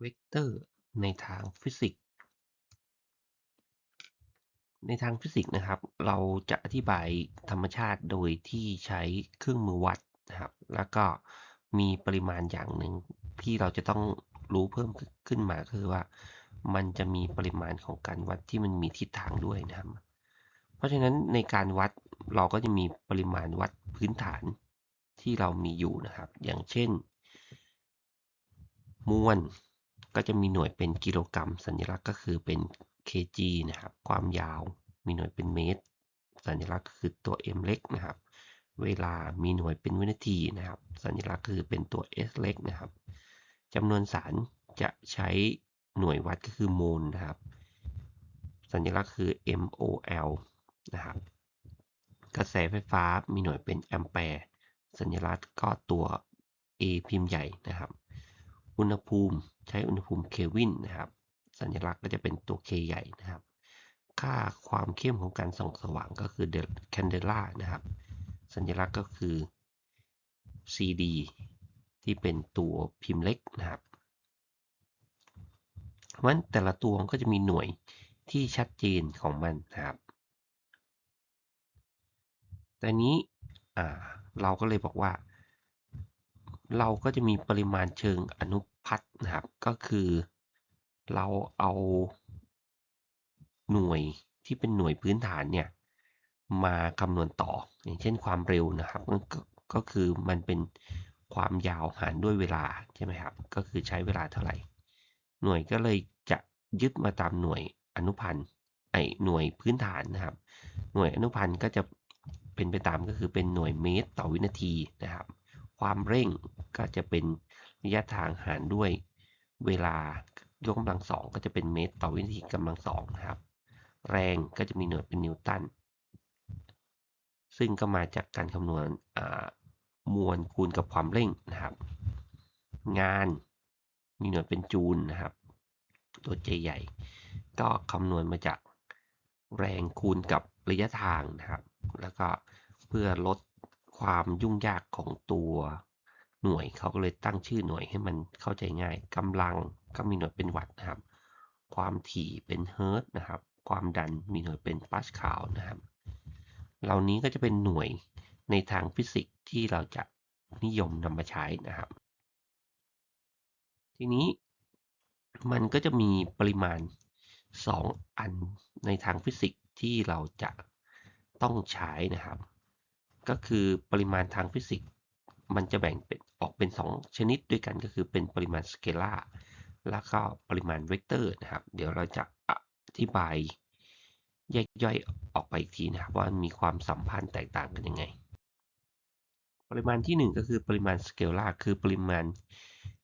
เวกเตอร์ในทางฟิสิกส์ ในทางฟิสิกส์นะครับ เราจะอธิบายธรรมชาติโดยที่ใช้เครื่องมือวัดนะครับ แล้วก็มีปริมาณอย่างหนึ่งที่เราจะต้องรู้เพิ่มขึ้นมาคือว่า มันจะมีปริมาณของการวัดที่มันมีทิศทางด้วยนะครับ เพราะฉะนั้นในการวัดเราก็จะมีปริมาณวัดพื้นฐานที่เรามีอยู่นะครับ อย่างเช่น มวล ก็จะมีหน่วยเป็นกิโลกรัม สัญลักษณ์ก็คือเป็น kg นะครับ ความยาวมีหน่วยเป็นเมตร สัญลักษณ์คือตัว m เล็กนะครับ เวลามีหน่วยเป็นวินาทีนะครับ สัญลักษณ์คือเป็นตัว s เล็กนะครับจำนวนสารจะใช้หน่วยวัดก็คือโมลนะครับ สัญลักษณ์คือ mol นะครับ กระแสไฟฟ้ามีหน่วยเป็นแอมแปร์ สัญลักษณ์ก็ตัว A พิมพ์ใหญ่นะครับ อุณหภูมิใช้อุณหภูมิเควินนะครับ สัญลักษณ์ก็จะเป็นตัว K ใหญ่นะครับ ค่าความเข้มของการส่องสว่างก็คือ candela นะครับ สัญลักษณ์ก็คือ CD ที่เป็นตัวพิมพ์เล็กนะครับเพราะฉะนั้นแต่ละตัวก็จะมีหน่วยที่ชัดเจนของมันนะครับแต่นี้เราก็เลยบอกว่า เราก็จะมีปริมาณเชิงอนุพัดนะครับ ก็คือเราเอาหน่วยที่เป็นหน่วยพื้นฐานเนี่ยมาคำนวณต่อ อย่างเช่นความเร็วนะครับกก็คือมันเป็นความยาวหารด้วยเวลาใช่ไหมครับ ก็คือใช้เวลาเท่าไหร่ หน่วยก็เลยจะยึดมาตามหน่วยอนุพันธ์ไอหน่วยพื้นฐานนะครับ หน่วยอนุพันธ์ก็จะเป็นไปตามก็คือเป็นหน่วยเมตรต่อวินาทีนะครับ ความเร่งก็จะเป็นระยะทางหารด้วยเวลายกกำลังสองก็จะเป็นเมตรต่อวินาทีกำลังสองนะครับ แรงก็จะมีหน่วยเป็นนิวตัน ซึ่งก็มาจากการคำนวณมวลคูณกับความเร่งนะครับ งานมีหน่วยเป็นจูลนะครับ ตัว J ใหญ่ ก็คำนวณมาจากแรงคูณกับระยะทางนะครับ แล้วก็เพื่อลด ความยุ่งยากของตัวหน่วยเขาก็เลยตั้งชื่อหน่วยให้มันเข้าใจง่ายกำลังก็มีหน่วยเป็นวัตต์นะครับ ความถี่เป็นเฮิร์ตนะครับ ความดันมีหน่วยเป็นปาสคาลนะครับ เหล่านี้ก็จะเป็นหน่วยในทางฟิสิกส์ที่เราจะนิยมนำมาใช้นะครับ ทีนี้มันก็จะมีปริมาณ 2 อันในทางฟิสิกส์ที่เราจะต้องใช้นะครับ ก็คือปริมาณทางฟิสิกส์มันจะแบ่งเป็นออกเป็น 2 ชนิดด้วยกันก็คือเป็นปริมาณสเกลาร์แล้วก็ปริมาณเวกเตอร์นะครับ เดี๋ยวเราจะอธิบายแยกย่อยออกไปอีกทีนะครับ ว่ามีความสัมพันธ์แตกต่างกันยังไง ปริมาณที่ 1 ก็คือปริมาณสเกลาร์คือปริมาณ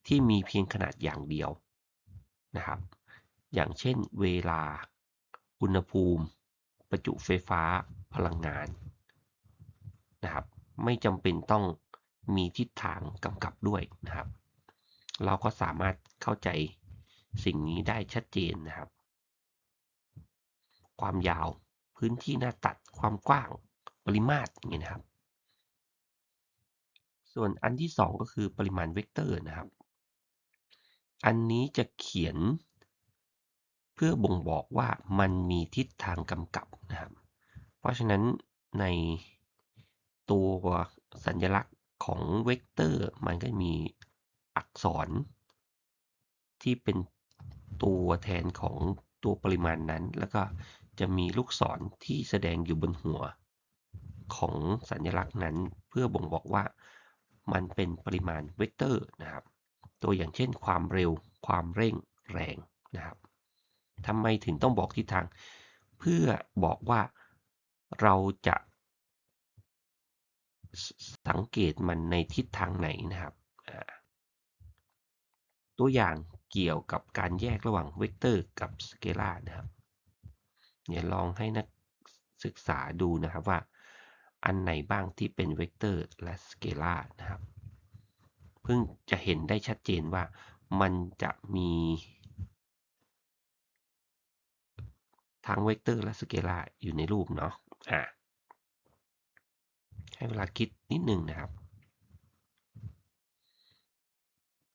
ที่มีเพียงขนาดอย่างเดียวนะครับ อย่างเช่น เวลา อุณหภูมิ ประจุไฟฟ้าพลังงาน ไม่จำเป็นต้องมีทิศทางกำกับด้วยนะครับ เราก็สามารถเข้าใจสิ่งนี้ได้ชัดเจนนะครับ ความยาวพื้นที่หน้าตัดความกว้างปริมาตรอย่างนี้นะครับ ส่วนอันที่ 2 ก็คือปริมาณเวกเตอร์นะครับ อันนี้จะเขียน เพื่อบ่งบอกว่ามันมีทิศทางกำกับนะครับ เพราะฉะนั้นใน ตัวสัญลักษณ์ของเวกเตอร์ มันก็มีอักษร ที่เป็นตัวแทนของตัวปริมาณนั้น แล้วก็จะมีลูกศรที่แสดงอยู่บนหัว ของสัญลักษณ์นั้น เพื่อบ่งบอกว่ามันเป็นปริมาณเวกเตอร์นะครับ ตัวอย่างเช่นความเร็ว ความเร่งแรงนะครับทำไมถึงต้องบอกทิศทาง เพื่อบอกว่าเราจะ สังเกตมันในทิศทางไหนนะครับ ตัวอย่างเกี่ยวกับการแยกระหว่างเวกเตอร์กับสเกลาร์นะครับเดี๋ยวลองให้นักศึกษาดูนะครับว่า อันไหนบ้างที่เป็นเวกเตอร์และสเกลาร์นะครับ เพิ่งจะเห็นได้ชัดเจนว่ามันจะมีทั้งเวกเตอร์และสเกลาร์อยู่ในรูปเนาะอ่า ให้เวลาคิดนิดนึงนะครับ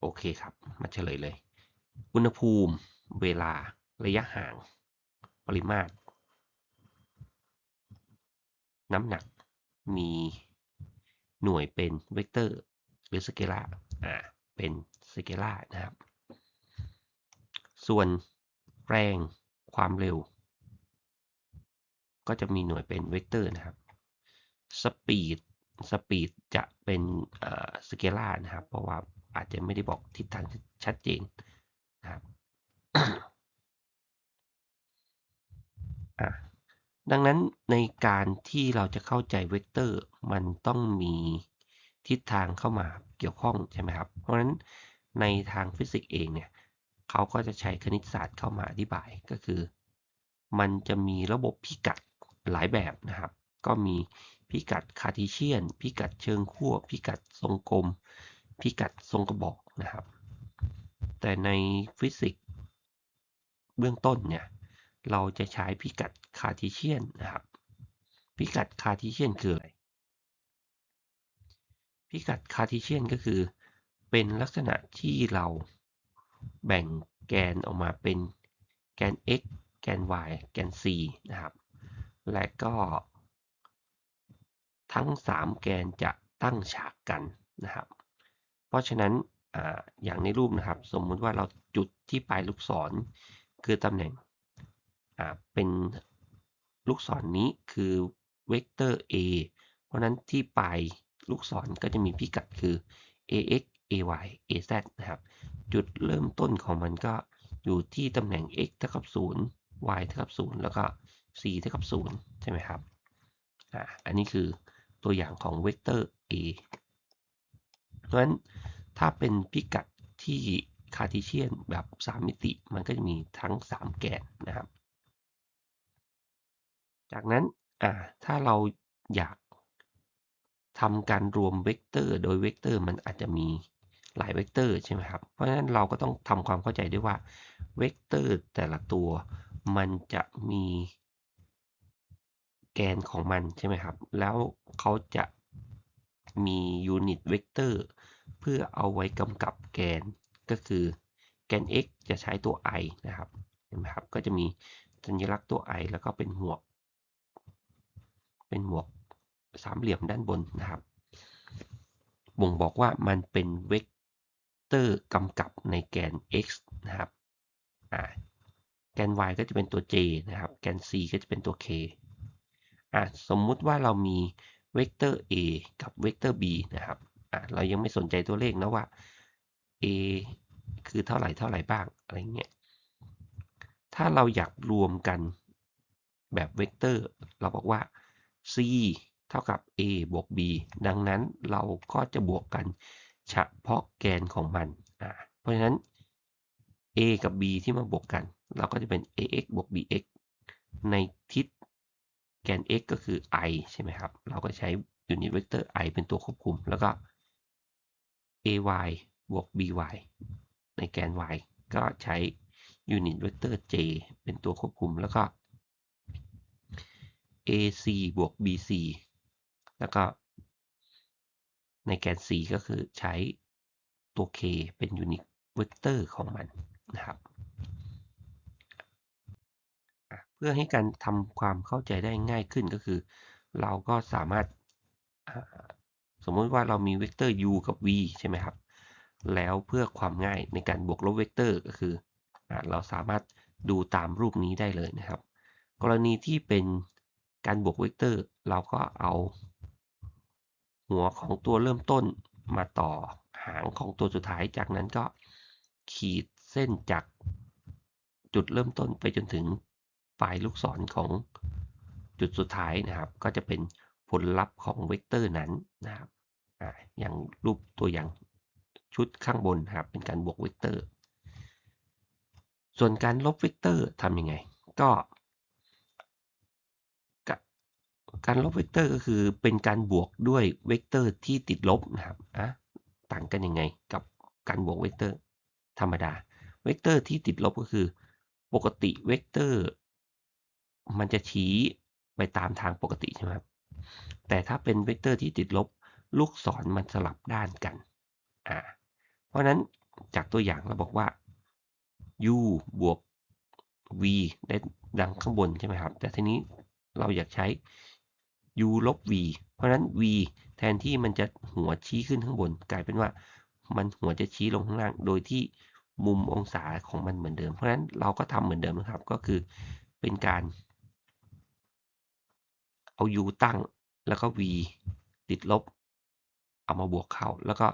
โอเคครับ มาเฉลยเลย อุณหภูมิ เวลา ระยะห่าง ปริมาตร น้ำหนัก มีหน่วยเป็นเวกเตอร์ หรือสเกลาร์อ่า เป็นสเกลาร์นะครับ ส่วนแรง ความเร็ว ก็จะมีหน่วยเป็นเวกเตอร์นะครับ สปีดสปีดจะเป็นสเกล่านะครับ เพราะว่าอาจจะไม่ได้บอกทิศทางชัดเจนนะครับดังนั้นในการที่เราจะเข้าใจเวกเตอร์มันต้องมีทิศทางเข้ามาเกี่ยวข้องใช่ไหมครับ เพราะฉะนั้นในทางฟิสิกส์เองเนี่ยเขาก็จะใช้คณิตศาสตร์เข้ามาอธิบายก็คือ มันจะมีระบบพิกัดหลายแบบนะครับ ก็มี พิกัดคาร์ทีเชียน พิกัดเชิงขั้วพิกัดทรงกลม พิกัดทรงกระบอกนะครับ แต่ในฟิสิกส์เบื้องต้นเนี่ยเราจะใช้พิกัดคาร์ทีเชียนนะครับ พิกัดคาร์ทีเชียนคืออะไร พิกัดคาร์ทีเชียนก็คือ เป็นลักษณะที่เราแบ่งแกนออกมาเป็นแกน x แกน y แกน c นะครับ และก็ ทั้ง 3 แกนจะตั้งฉากกันนะครับ เพราะฉะนั้นออย่างในรูปนะครับ สมมุติว่าเราจุดที่ปลายลูกศรคือตำแหน่งเป็นลูกศรนนี้คือเวกเตอร์ a เพราะนั้นที่ปลายลูกศรก็จะมีพิกัดคือ ax ay az นะครับ จุดเริ่มต้นของมันก็อยู่ที่ตำแหน่ง x เท่ากับ 0 y เท่ากับ 0 แล้วก็ c เท่ากับ 0 ใช่ไหมครับ อ่า อันนี้คือ ตัวอย่างของเวกเตอร์ a เพราะฉะนั้นถ้าเป็นพิกัดที่คาร์ติเชียนแบบ 3 มิติ มันก็จะมีทั้ง 3 แกนนะครับ จากนั้นอ่าถ้าเราอยากทำการรวมเวกเตอร์ โดยเวกเตอร์มันอาจจะมีหลายเวกเตอร์ใช่ไหมครับ เพราะฉะนั้นเราก็ต้องทำความเข้าใจด้วยว่าเวกเตอร์แต่ละตัวมันจะมี แกนของมันใช่ไหมครับ แล้วเขาจะมียูนิตเวกเตอร์เพื่อเอาไว้กำกับแกนก็คือแกน x จะใช้ตัว i นะครับเห็นไหมครับ ก็จะมีสัญลักษณ์ตัว i แล้วก็เป็นหมวก เป็นหมวกสามเหลี่ยมด้านบนนะครับ บ่งบอกว่ามันเป็นเวกเตอร์กำกับในแกน x นะครับแกน y ก็จะเป็นตัว j นะครับ แกน c ก็จะเป็นตัว k อ่าสมมุติว่าเรามีเวกเตอร์ a กับเวกเตอร์ b นะครับอ่าเรายังไม่สนใจตัวเลขนะว่า a คือเท่าไหร่เท่าไหร่บ้างอะไรเงี้ยถ้าเราอยากรวมกันแบบเวกเตอร์ เราบอกว่า c เท่ากับ a บวก b ดังนั้นเราก็จะบวกกันเฉพาะแกนของมันอ่าเพราะฉะนั้น a กับ b ที่มาบวกกัน เราก็จะเป็น ax บวก bx ในทิศ แกน x ก็คือ i ใช่ไหมครับ เราก็ใช้ยูนิตเวกเตอร์ i เป็นตัวควบคุม แล้วก็ ay บวก by ในแกน y ก็ใช้ยูนิตเวกเตอร์ j เป็นตัวควบคุม แล้วก็ ac บวก bc แล้วก็ ในแกน c ก็คือใช้ตัว k เป็นยูนิตเวกเตอร์ของมันนะครับ เพื่อให้การทำความเข้าใจได้ง่ายขึ้นก็คือ เราก็สามารถสมมติว่าเรามีเวกเตอร์ u กับ v ใช่ไหมครับ แล้วเพื่อความง่ายในการบวกลบเวกเตอร์ก็คือเราสามารถดูตามรูปนี้ได้เลยนะครับ กรณีที่เป็นการบวกเวกเตอร์ เราก็เอาหัวของตัวเริ่มต้นมาต่อหางของตัวสุดท้ายจากนั้นก็ขีดเส้นจากจุดเริ่มต้นไปจนถึง ปลายลูกศรของจุดสุดท้ายนะครับ ก็จะเป็นผลลัพธ์ของเวกเตอร์นั้นนะครับออย่างรูปตัวอย่างชุดข้างบนนะครับ เป็นการบวกเวกเตอร์ ส่วนการลบเวกเตอร์ทำยังไง ก็การลบเวกเตอร์ก็คือเป็นการบวกด้วยเวกเตอร์ที่ติดลบนะครับอะต่างกันยังไงกับการบวกเวกเตอร์ธรรมดา เวกเตอร์ที่ติดลบก็คือ ปกติเวกเตอร์ มันจะชี้ไปตามทางปกติใช่ไหมครับแต่ถ้าเป็นเวกเตอร์ที่ติดลบ ลูกศรมันสลับด้านกันอ่าเพราะนั้นจากตัวอย่างเราบอกว่า u บวก v ได้ดังข้างบนใช่ไหมครับ แต่ทีนี้เราอยากใช้ u ลบ v เพราะนั้น v แทนที่มันจะหัวชี้ขึ้นข้างบน กลายเป็นว่ามันหัวจะชี้ลงข้างล่าง โดยที่มุมองศาของมันเหมือนเดิม เพราะนั้นเราก็ทำเหมือนเดิมนะครับ ก็คือเป็นการ เอา u ตั้งแล้วก็ v ติดลบ เอามาบวกเข้า แล้วก็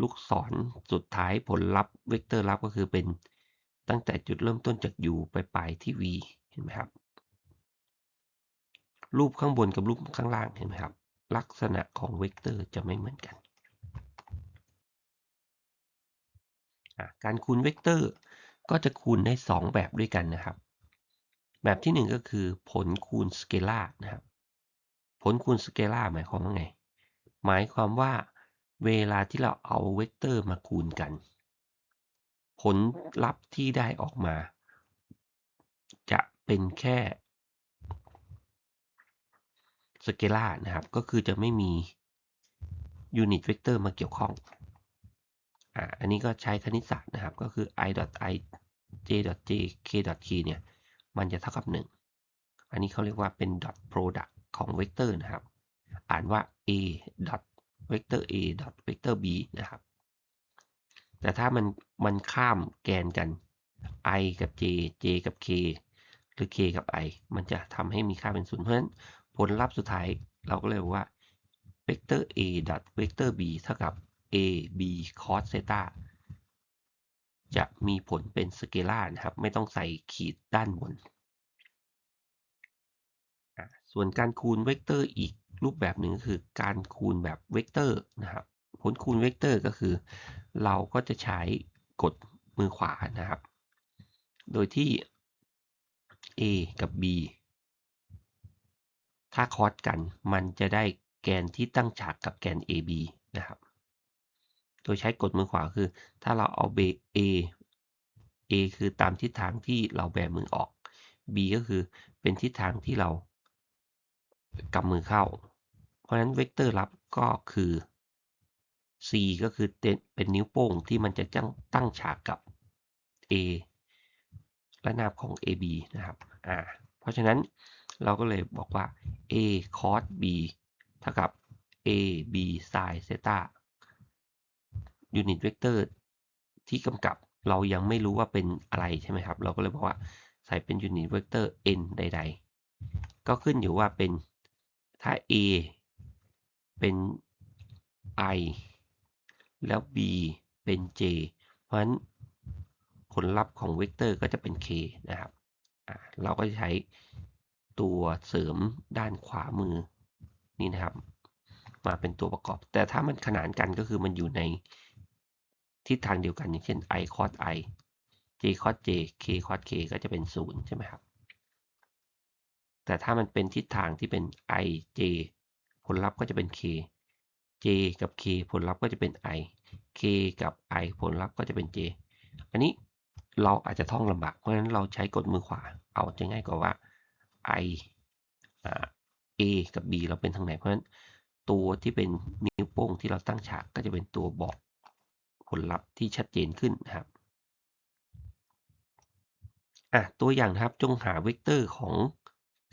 ลูกศรสุดท้ายผลลัพธ์เวกเตอร์ลับก็คือเป็นตั้งแต่จุดเริ่มต้นจาก u ไปปลายที่ v เห็นไหมครับ รูปข้างบนกับรูปข้างล่างเห็นไหมครับ ลักษณะของเวกเตอร์จะไม่เหมือนกัน การคูณเวกเตอร์ก็จะคูณได้ 2 แบบด้วยกันนะครับ แบบที่ 1 ก็คือผลคูณสเกลาร์นะครับ ผลคูณสเกลาร์หมายความว่าไง หมายความว่าเวลาที่เราเอาเวกเตอร์มาคูณกัน ผลลัพธ์ที่ได้ออกมา จะเป็นแค่สเกลาร์นะครับ ก็คือจะไม่มียูนิตเวกเตอร์มาเกี่ยวข้องอ่าอันนี้ก็ใช้คณิตศาสตร์นะครับ ก็คือ i i j j k k เนี่ย มันจะเท่ากับ 1 อันนี้เขาเรียกว่าเป็น dot product ของเวกเตอร์นะครับ อ่านว่า a dot vector a dot vector b นะครับ แต่ถ้ามันมันข้ามแกนกัน i กับ j j กับ k หรือ k กับ i มันจะทำให้มีค่าเป็นศูนย์เพราะฉะนั้นผลลัพธ์สุดท้ายเราก็เลยว่า vector a dot vector b เท่ากับ a b cos theta จะมีผลเป็นสเกลาร์นะครับ ไม่ต้องใส่ขีดด้านบน ส่วนการคูณเวกเตอร์อีกรูปแบบหนึ่งคือการคูณแบบเวกเตอร์นะครับ ผลคูณเวกเตอร์ก็คือ เราก็จะใช้กดมือขวานะครับ โดยที่ a กับ b ถ้าคอสกันมันจะได้แกนที่ตั้งฉากกับแกน AB นะครับ โดยใช้กดมือขวาคือ ถ้าเราเอาเบ A A คือตามทิศทางที่เราแบมือออก B ก็คือเป็นทิศทางที่เรา กำมือเข้า เพราะฉะนั้นเวกเตอร์รับก็คือ C ก็คือเป็นนิ้วโป้งที่มันจะตั้งตั้งฉากกับ A และนาบของ AB นะครับ อ่า เพราะฉะนั้นเราก็เลยบอกว่า a cos b เท่ากับ a b sin theta ยูนิตเวกเตอร์ที่กำกับเรายังไม่รู้ว่าเป็นอะไรใช่ไหมครับ เราก็เลยบอกว่าใส่เป็นยูนิตเวกเตอร์ n ใด ๆ ก็ขึ้นอยู่ว่าเป็น ถ้า a เป็น i แล้ว b เป็น j เพราะฉะนั้นผลลัพธ์ของเวกเตอร์ก็จะเป็น k นะครับเราก็จะใช้ตัวเสริมด้านขวามือนี่นะครับ มาเป็นตัวประกอบ แต่ถ้ามันขนานกันก็คือมันอยู่ในทิศทางเดียวกันอย่างเช่น i cos i j cos j k cos k ก็จะเป็น 0 ใช่ไหมครับ แต่ถ้ามันเป็นทิศทางที่เป็น i j ผลลัพธ์ก็จะเป็น k j กับ k ผลลัพธ์ก็จะเป็น i k กับ i ผลลัพธ์ก็จะเป็น j อันนี้เราอาจจะท่องลำบาก เพราะฉะนั้นเราใช้กดมือขวา เอาจะง่ายกว่าว่า i a กับ b เราเป็นทางไหน เพราะฉะนั้นตัวที่เป็นนิ้วโป้งที่เราตั้งฉากก็จะเป็นตัวบอกผลลัพธ์ที่ชัดเจนขึ้นนะครับอะตัวอย่างครับจงหาเวกเตอร์ของ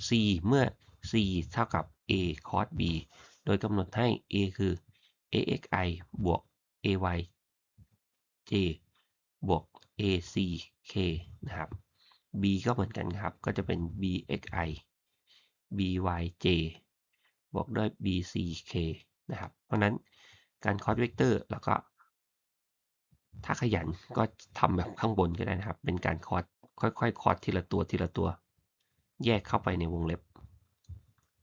c เมื่อ c เท่ากับ a cos b โดยกำหนดให้ a คือ axi บวก ay j บวก ac k นะครับ b ก็เหมือนกันครับ ก็จะเป็น bxi byj บวกด้วย bck นะครับ เพราะนั้นการคอสเวกเตอร์แล้วก็ ถ้าขยันก็ทำแบบข้างบนก็ได้นะครับ เป็นการคอสค่อยๆ คอสทีละตัวทีละตัว แยกเข้าไปในวงเล็บ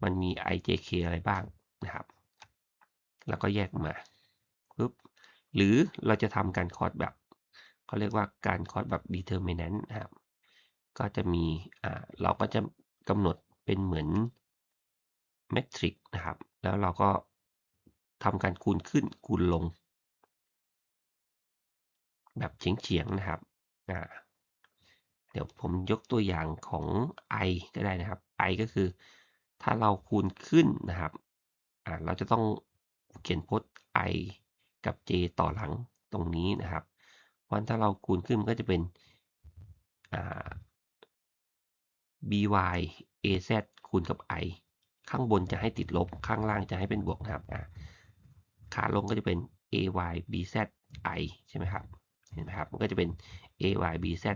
มันมี ijk อะไรบ้างนะครับ แล้วก็แยกมาปุ๊บหรือเราจะทำการคอสแบบเขาเรียกว่าการคอสแบบ determinant นะครับ ก็จะมีอ่าเราก็จะกำหนดเป็นเหมือนเมทริกนะครับ แล้วเราก็ทำการคูณขึ้นคูณลง แบบเฉียงๆนะครับอ่า เดี๋ยวผมยกตัวอย่างของ i ก็ได้นะครับ i ก็คือ ถ้าเราคูณขึ้นนะครับเราจะต้องเขียนพจน์ i กับ j ต่อหลังตรงนี้นะครับเพราะถ้าเราคูณขึ้นก็จะเป็น by az คูณกับ i ข้างบนจะให้ติดลบ ข้างล่างจะให้เป็นบวกนะครับขาลงก็จะเป็น ay bz i ใช่ไหมครับ เห็นไหมครับ มันก็จะเป็น ay bz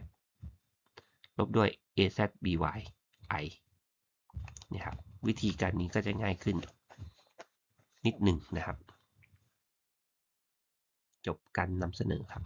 ลบด้วย az by i นะครับวิธีการนี้ก็จะง่ายขึ้น นิดหนึ่งนะครับ จบการนำเสนอครับ